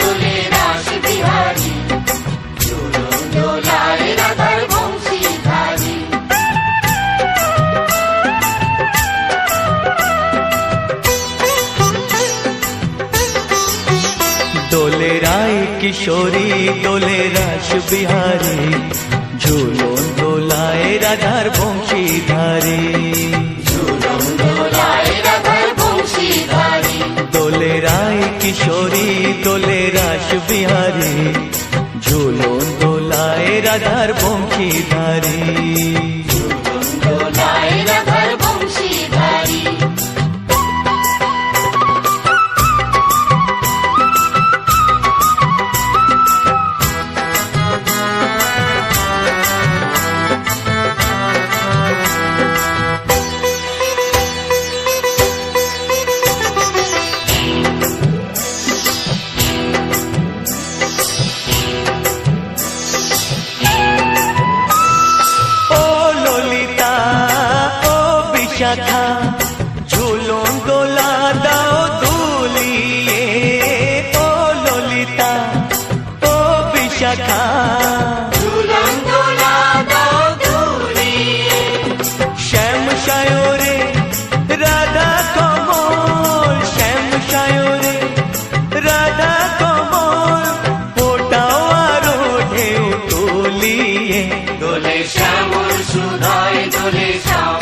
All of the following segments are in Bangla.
দোলে রাস বিহারী দোলায় রাধার বংশীধারী। দোলে রায় কিশোরী দোলে রাস বিহারী দোলে বিহারী ঝুলন দোলায় রাধার বংশীধারী ঝুলন বিশাখা ঝুলন দোলা দাও দুলিয়ে ও ললিতা ও বিশাখা শ্যাম সায়রে রাধা কমল শ্যাম সায়রে রাধা কমল ফোটাও আরও ঢেউ তুলিয়ে। দোলে শ্যামল সুধায় দোলে শ্যাম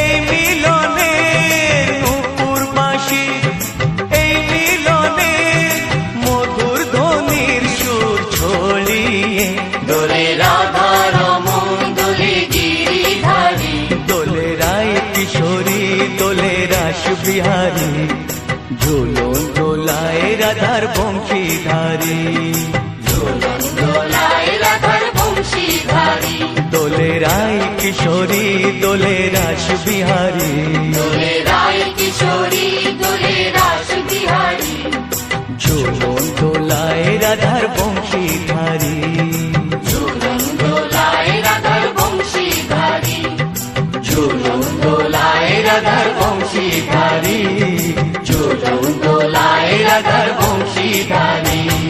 এই মিলনে নূপুর বাসি এই মিলনে মধুর ধ্বনির সুর ছড়িয়ে। দোলে রাধা রমন দোলে গিরিধারী দোলে রায় কিশোরী দোলে রাস বিহারী। ঝুলন দোলায় রাধার বংশীধারী। কিশোরী দোলে রাস বিহারী। দোলে রায় কিশোরী দোলে রাস বিহারী। ঝুলন দোলায় রাধার বংশী বংশীধারী। ঝুলন দোলায় রাধার বংশী বংশীধারী। ঝুলন দোলায় রাধার বংশী বংশীধারী। ঝুলন দোলায় রাধার বংশীধারী।